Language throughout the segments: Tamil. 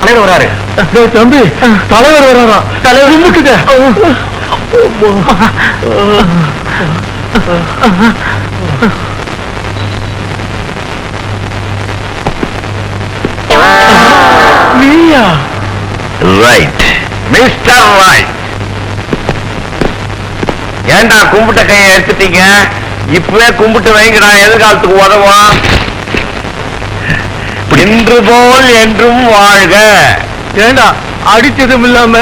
தலைவர் வராரு. தம்பி தலைவர் வராரா? தலைவர். நின்னுக்குங்க. நீயா? ரைட் மிஸ்டர் ரைட் ஏண்டா கும்பிட்ட கையை எடுத்துட்டீங்க? இப்பவே கும்பிட்டு வைங்கடா எதிர்காலத்துக்கு உதவும் இன்று போல் என்றும் வாழ்க. ஏண்டா அடிச்சதும் இல்லாம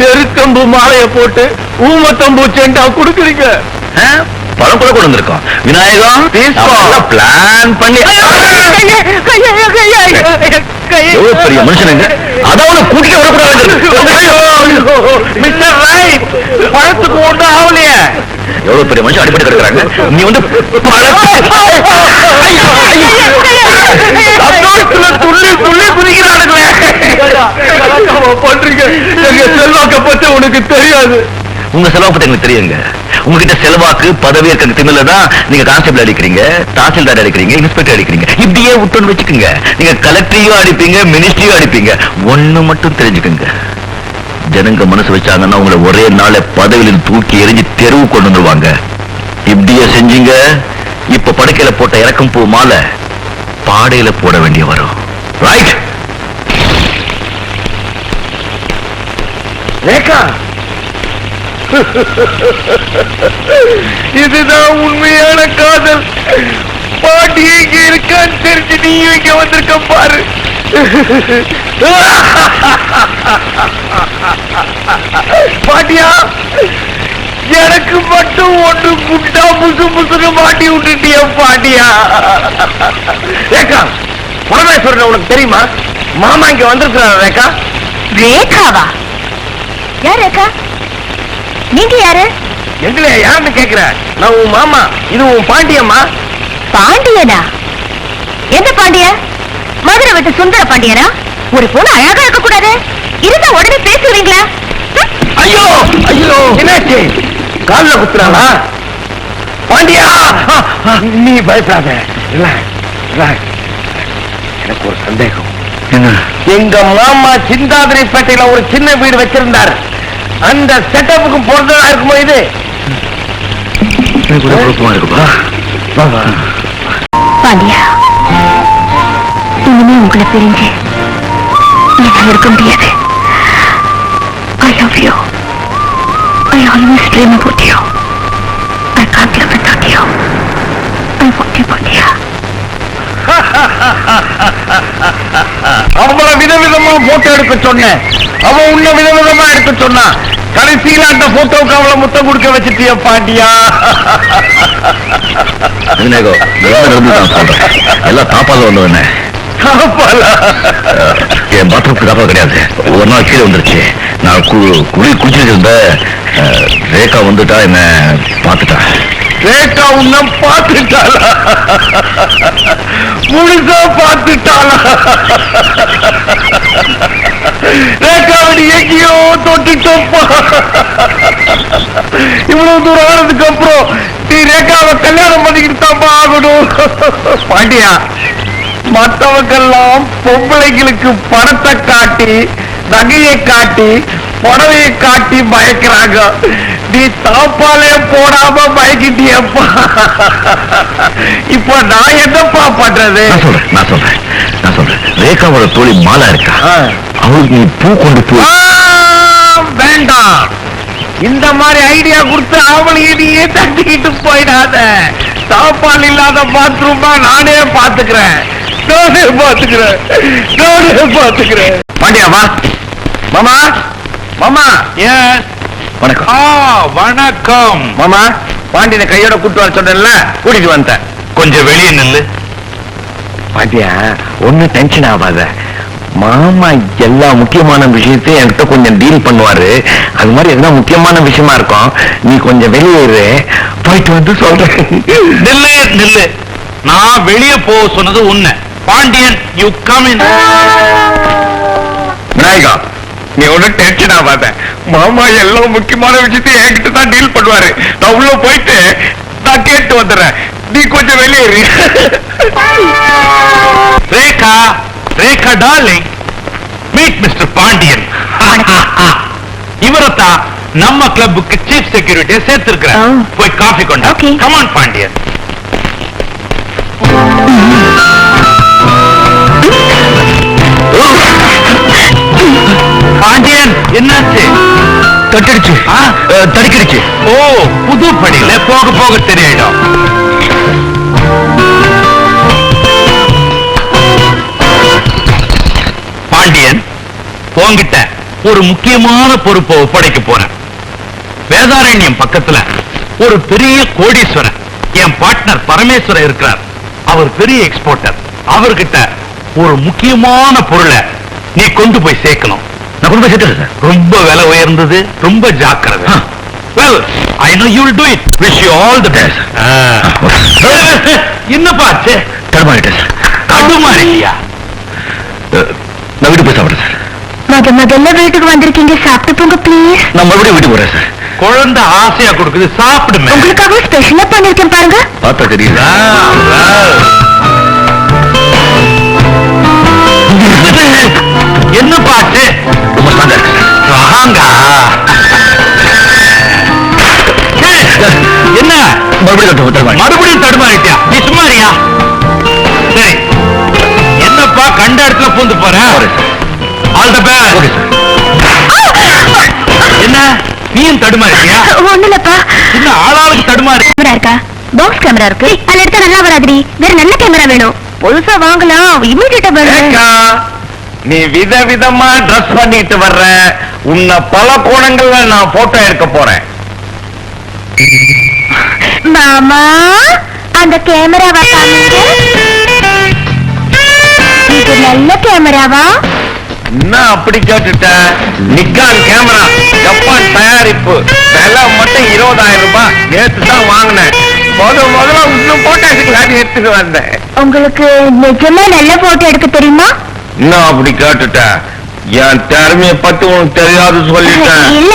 தெருக்கம்பு மாலைய போட்டு ஊமத்தம்பூ செண்டா குடுக்குறீங்க? பழம் கூட கொண்டு வந்திருக்கோம். விநாயகம் பிளான் பண்ணி பெரிய மனுஷனுங்க? அதோட கூட்டிட்டு வரக்கூடாது. மிஸ்டர் ரைட் பழத்துக்கு ஒன்றும் ஆகலையே. எவ்வளவு பெரிய மனுஷன் அடிப்பட்டு கிடக்குறாங்க. நீ வந்து சந்தோஷத்துல துள்ளி துள்ளி குதிக்கிறானுங்களே. பண்றீங்க. எங்க செல்வாக்க பத்தி உனக்கு தெரியாது. உங்க செலவு பத்தி எனக்கு தெரியுங்க. உங்ககிட்ட செல்வாக்கு பதவி இருக்க திமில தான் நீங்க கான்ஸ்டபிள் அடிக்கிறீங்க தாசில்தார் அடிக்கிறீங்க இன்ஸ்பெக்டர் அடிக்கிறீங்க. இப்படியே விட்டுன்னு வச்சுக்கோங்க. நீங்க கலெக்டரையும் அடிப்பீங்க மினிஸ்ட்ரியும் அடிப்பீங்க. ஒண்ணு மட்டும் தெரிஞ்சுக்கோங்க. ஜனங்க மனசு வச்சாங்கன்னா உங்களை ஒரே நாள பதவியில தூக்கி எரிஞ்சு தெருவு கொண்டு வந்துருவாங்க. இப்படியே செஞ்சீங்க. இப்ப படுக்கையில போட்ட இறக்கும் பூ மாலை பாடையில போட வேண்டிய வரும். ரைட் ரேகா. இதுதான் உண்மையான காதல். பாட்டி இங்க இருக்கான்னு தெரிஞ்சு நீயும் இங்க வந்திருக்க பாரு. பாட்டியா எனக்கு மட்டும் ஒண்ணு குட்டா முசு முசுன்னு மாட்டி விட்டுட்டிய பாட்டியா? ரேகா. பரமேஸ்வரன் உனக்கு தெரியுமா? மாமா இங்க வந்திருக்கிறார் ரேகா. ரேகாவா? யார் ரேகா? நீங்க யாரு? எங்களை யாருன்னு கேக்குற? நான் உன் மாமா இது உன் பாண்டியம்மா. பாண்டியனா? எந்த பாண்டிய? மதுரை விட்டு சுந்தர பாண்டியனா? ஒரு பொண்ணு அழகா இருக்க கூடாது இருந்தா உடனே பேசுவீங்களா? ஐயோ ஐயோ. என்னாச்சு? கால்ல குத்துறாளா? பாண்டியா நீ பயப்படாத. Relax, relax. எனக்கு ஒரு சந்தேகம். எங்க மாமா சிந்தாதிரிப்பேட்டையில ஒரு சின்ன வீடு வச்சிருந்தார். அந்த செட்டப்புக்கு பொருந்ததா இருக்குமோ இது? பாண்டியா இனிமே உங்களை பிரிஞ்சு என்னால இருக்க முடியாது. I love you I always dream about you அவங்கள விதவிதமா போட்டோ எடுக்க சொன்னேன். அவன் உன்ன விதவிதமா எடுக்க சொன்னான் கடைசியில அந்த போட்டோவுக்கு அவளை முத்தம் கொடுக்க வச்சுட்டிய பாண்டியா எல்லாம் தாப்பால வந்தவன என் பாத்ரூம்க்கு தாப்பா கிடையாது. ஒரு நாள் கீழே வந்துருச்சு நான் கு- குளி குளிச்சுட்டு இருந்த அஹ், ரேகா வந்துட்டா என்ன பார்த்துட்டா. ரேகா உன்ன பார்த்துட்டாளா? முழுசா பார்த்துட்டாளா? ரேகாவடி எங்கேயோ தொட்டுட்டோப்பா. இவ்வளவு தூரம் ஆனதுக்கு அப்புறம் நீ ரேகாவை கல்யாணம் பண்ணிக்கிட்டு தான்ப்பா ஆகணும். பாண்டியா மற்றவங்கெல்லாம் பொம்பளைங்களுக்கு பணத்தை காட்டி நகையை காட்டி புடவையை காட்டி பயக்கிறாங்க. நீ தாப்பாலே போடாம பயக்கிட்டியப்பா. இப்ப நான் என்னப்பா பண்றது? நான் சொல்றேன் நான் சொல்றேன் நான் சொல்றேன். ரேகாவோட தோழி மாலா இருக்கா? அவளுக்கு நீ பூ கொண்டு போ வேண்டாம். இந்த மாதிரி ஐடியா கொடுத்து அவளையே நீயே தட்டிக்கிட்டு போயிடாத. சாப்பாடு இல்லாத பாத்ரூமா நானே பாத்துக்கிறேன். நானே பாத்துக்கிறேன். நானே பாத்துக்கிறேன். பாண்டியா வா. மாமா மாமா ஏன்? வணக்கம். வணக்கம். மாமா பாண்டியனை கையோட கூட்டு வர சொன்னேன்ல கூட்டிட்டு வந்தேன் கொஞ்சம் வெளியே நில்லு. பாண்டியா ஒன்னும் டென்ஷன் ஆகாத. மாமா எல்லா முக்கியமான விஷயத்தையும் என்கிட்ட கொஞ்சம் டீல் பண்ணுவாரு. அது மாதிரி எதுனா முக்கியமான விஷயமா இருக்கும். நீ கொஞ்சம் வெளியே இரு. போயிட்டு வந்து சொல்றேன். நில்லு நில்லு. நான் வெளியே போக சொன்னது உன்னை. பாண்டியன் யூ கம் இன் நீ ஒன்னும் டென்ஷன் ஆகாத மாமா எல்லா முக்கியமான விஷயத்தையும் என்கிட்ட தான் டீல் பண்ணுவாரு. நான் உள்ள போயிட்டு நான் கேட்டு வந்துடுறேன். நீ கொஞ்சம் வெளியே இரு. Rekha Rekha darling meet mister Pandian. இவரத்தான் நம்ம கிளப்புக்கு சீஃப் செக்யூரிட்டியை சேர்த்திருக்கிறேன். போய் காஃபி கொண்டா. கமான் பாண்டியன். அஹ், தடுக்கிடுச்சு. ஓ புது படியில போக போக தெரியிடும் பாண்டியன் போங்கிட்ட ஒரு முக்கியமான பொறுப்பை ஒப்படைக்க போறேன். வேதாரண்யம் பக்கத்துல ஒரு பெரிய கோடீஸ்வரன் என் பார்ட்னர் பரமேஸ்வரன் இருக்கிறார். அவர் பெரிய எக்ஸ்போர்ட்டர் அவர்கிட்ட ஒரு முக்கியமான பொருளை நீ கொண்டு போய் சேர்க்கணும். நான் சார் ரொம்ப விலை உயர்ந்தது ரொம்ப ஜாக்கிரதை. Well I know you will do it wish you all the best என்னப்பா ஆச்சு? தடுமாறிட்டேன் சார் தடுமாறிட்டியா நான் வீட்டுக்கு போய் சாப்பிட்றேன் சார் முத முதல்ல வீட்டுக்கு வந்திருக்கீங்க? சாப்பிட்டு போங்க ப்ளீஸ் நான் மறுபடியும் வீட்டுக்கு போறேன் சார் குழந்தை ஆசையா கொடுக்குது சாப்பிடுமே. உங்களுக்காக ஸ்பெஷலா பண்ணிருக்கேன் பாருங்க. பார்த்தா தெரியல என்னப்பா ஆச்சு? என்ன? மறுபடியும் மறுபடியும் தடுமாறிட்டியா? நீ சும்மாரியா சரி. என்னப்பா கண்ட இடத்துல பூந்து போற? போறேன் சார் ஆல் த என்ன? நீயும் தடுமாறிட்டியா? ஒண்ணு இல்லப்பா என்ன ஆளாளுக்கு தடுமாறி கேமரா இருக்கா? பாக்ஸ் கேமரா இருக்கு. அதுல எடுத்தா நல்லா வராதுடி. வேற நல்ல கேமரா வேணும். புதுசா வாங்கலாம். இமீடியட்டா வேணும். நீ விதவிதமா ட்ரெஸ் பண்ணிட்டு வர்ற. உன்னை பல கோணங்கள்ல நான் போட்டோ எடுக்க போறேன். மாமா அந்த கேமராவா காமிங்க இது நல்ல கேமராவா? என்ன அப்படி கேட்டுட்ட? Nikon camera. ஜப்பான் தயாரிப்பு. விலை மட்டும் இருபதாயிரம் ரூபாய். நேத்து தான் வாங்கினேன். முத முதல்ல இன்னும் போட்டோ எடுக்கலான்னு எடுத்துட்டு வந்தேன். உங்களுக்கு நிஜமா நல்ல போட்டோ எடுக்க தெரியுமா? என்ன அப்படி கேட்டுட்ட என் திறமைய பத்தி உனக்கு தெரியாது சொல்லிட்டேன். இல்ல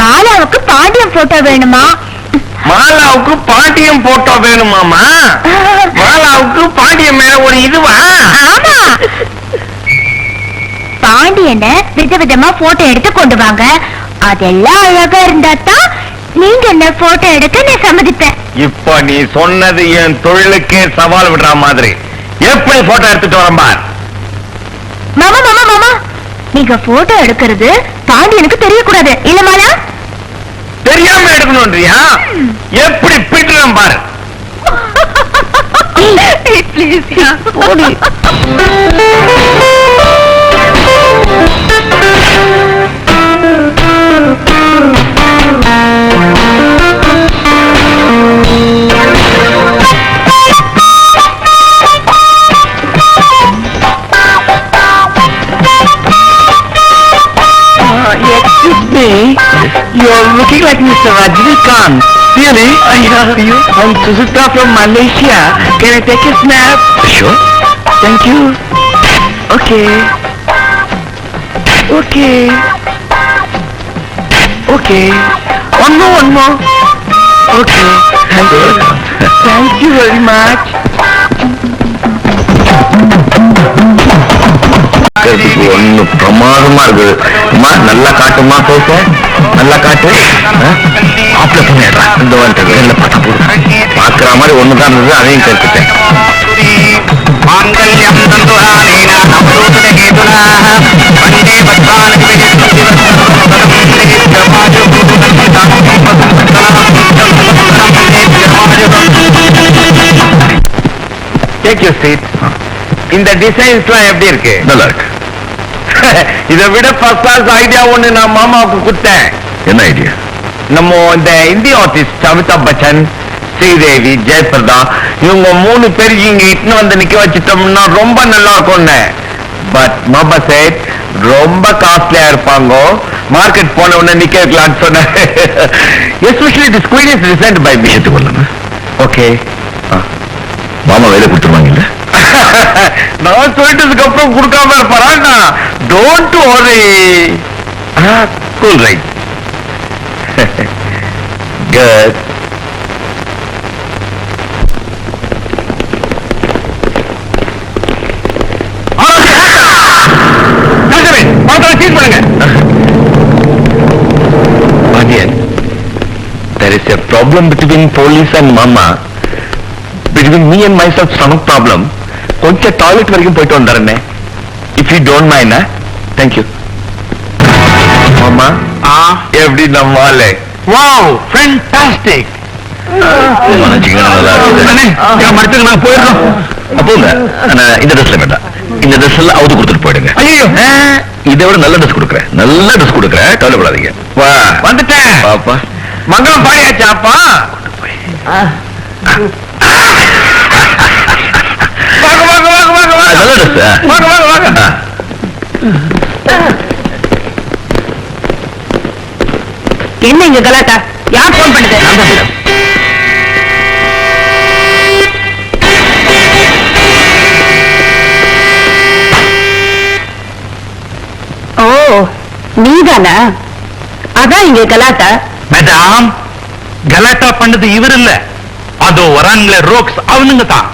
மாலாவுக்கு பாண்டியன் போட்டோ வேணுமா? மாலாவுக்கு பாட்டியம் போட்டோ வேணுமாமா மாலாவுக்கு பாட்டியம் மேல ஒரு இதுவா? ஆமா. பாண்டியன விதவிதமா போட்டோ எடுத்து கொண்டு வாங்க. அதெல்லாம் அழகா இருந்தா தான் நீங்க என்ன போட்டோ எடுக்க நான் சம்மதிப்பேன். இப்ப நீ சொன்னது என் தொழிலுக்கே சவால் விடுற மாதிரி. எப்படி போட்டோ எடுத்துட்டு வரேன் பார்? மாமா மாமா மாமா நீங்க போட்டோ எடுக்கிறது பாண்டியனுக்கு தெரியக்கூடாது. இல்ல மாலா? தெரியாம எடுக்கணும்ன்றியா? எப்படி பிட்டுறேன் பாரு. போடி. you're looking like Mr. Rajnikant really I love you I'm Susuta from Malaysia can I take a snap sure Thank you. Okay. Okay. Okay. One more, one more. Okay. Thank you. Thank you very much. இருக்கிறதுக்கு ஒண்ணு பிரமாதமா இருக்குது அம்மா நல்லா காட்டுமா? பேச. நல்லா காட்டு. ஆப்ல பண்ணிடுறா இந்த வந்துட்டு வெளில பார்த்தா போதும். பாக்குற மாதிரி ஒண்ணுதான் இருந்தது. அதையும் கேட்டுட்டேன். மாங்கல்யம் கேதுனா Take your seat. இந்த டிசைன்ஸ்லாம் எப்படி இருக்கு? நல்லா இருக்கு. இதை விட ஃபர்ஸ்ட் கிளாஸ் ஐடியா ஒண்ணு நான் மாமாவுக்கு கொடுத்தேன். என்ன ஐடியா நம்ம இந்த இந்திய ஆர்டிஸ்ட் அமிதாப் பச்சன் ஸ்ரீதேவி ஜெயபிரதா இவங்க மூணு பேர் இங்க இட்டுன்னு வந்து நிக்க வச்சிட்டோம்னா ரொம்ப நல்லா இருக்கும்னு. பட் மாமா சேட் ரொம்ப காஸ்ட்லியா இருப்பாங்க. மார்க்கெட் போன உடனே நிக்க வைக்கலாம்னு சொன்னேன் especially this queen is recent by me ஏற்றுக்கொள்ளணும் ஓகே மாமா வேலை நான் சொல்லிட்டதுக்கு அப்புறம் கொடுக்காம இருப்பாரா don't worry cool right good There is a problem between police and mama. Between me and myself, stomach problem. கொஞ்சம் டாய்லெட் வரைக்கும் போயிட்டு வந்துடுறேன் if you don't mind thank you மாமா எப்படி நம்மாலே வாவ் ஃபேண்டாஸ்டிக். நான் போயிடுறோம். அப்போங்க இந்த ட்ரெஸ்ல வேண்டாம். இந்த ட்ரெஸ் எல்லாம் அவுத்து கொடுத்துட்டு போயிடுங்க. ஐயோ இதை விட நல்ல ட்ரெஸ் கொடுக்குறேன். நல்ல ட்ரெஸ் கொடுக்குறேன். கவலைப்படாதீங்க. வா. வந்துட்டேன். பாப்பா மங்களம் பாடியாச்சா வாங்க வாங்க. வாங்க என்ன இங்க கலாட்டா? யார் போன் பண்ணுது? ஓ நீதானா? அதான் இங்க கலாட்டா. மேடம் கலாட்டா பண்ணது இவர் இல்ல. அதோ வராங்களே ரோக்ஸ் அவனுங்க தான்.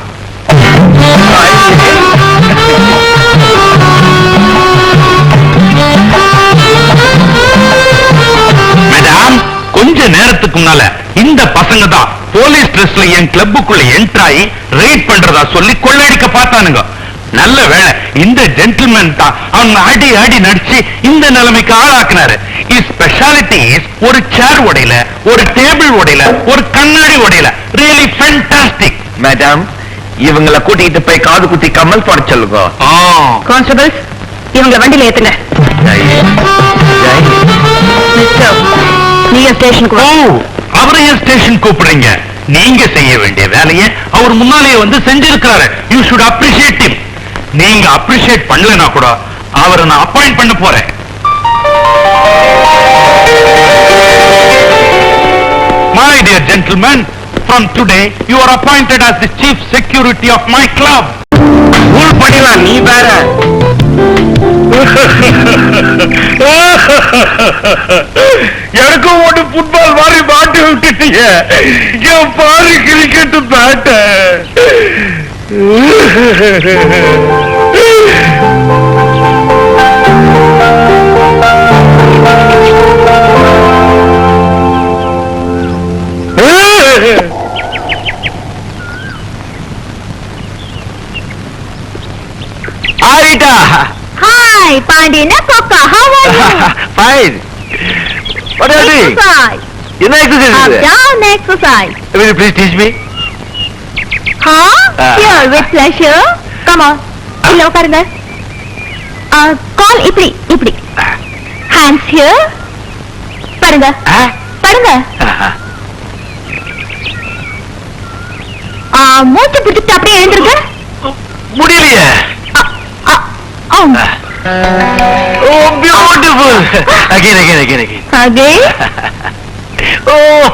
ட்ரெஸ்ல என் கிளப்புக்குள்ள என்ட்ராயி ரைட் பண்றதா சொல்லி கொள்ளையடிக்க பார்த்தானுங்க. நல்ல வேளை இந்த ஜென்டில்மேன் தான் அவன் அடி அடி நடிச்சு இந்த நிலைமைக்கு ஆளாக்குனாரு. ஸ்பெஷாலிட்டி ஒரு சேர் உடையில ஒரு டேபிள் உடையில ஒரு கண்ணாடி உடையில. ரியலி ஃபேண்டாஸ்டிக் மேடம் இவங்களை கூட்டிட்டு போய் காது குத்தி கமல் போட சொல்லுங்க. கான்ஸ்டபிள்ஸ் இவங்க வண்டியில ஏத்துங்க. நீங்க ஸ்டேஷனுக்கு அவரையும் ஸ்டேஷன் கூப்பிடுறீங்க. நீங்க செய்ய வேண்டிய வேலையை அவர் முன்னாலேயே வந்து செஞ்சிருக்காரு யூ ஷுட் அப்ரிஷியேட் him. நீங்க அப்ரிஷியேட் பண்ணலனா கூட அவரை நான் அப்பாயிண்ட் பண்ண போறேன். My dear gentlemen, from today you are appointed as the chief security of my club. ஊர் பண்ணிடலாம் நீ வேற. எனக்கும் ஒன்று ஃபுட்பால் மாட்டி விட்டுட்டீங்க என் பாரு கிரிக்கெட் பேட்ட ஆரிட்டா ஹாய் பாண்டியனா கொக்கா how are you fine what are you exercise என்ன எக்ஸசைஸ் அப் இது down exercise will you please teach me? Huh? Ah. Here, with pleasure. Come on. இல்ல உட்காருங்க. கால் இப்படி இப்படி. ஹேண்ட்ஸ் ஹியர் படுங்க படுங்க ஆ, மூச்சு பிடிச்சிட்டு அப்படியே எழுந்திருங்க. முடியலையே. ஆ, ஆம். ஓ beautiful again again again again Again. ഓ.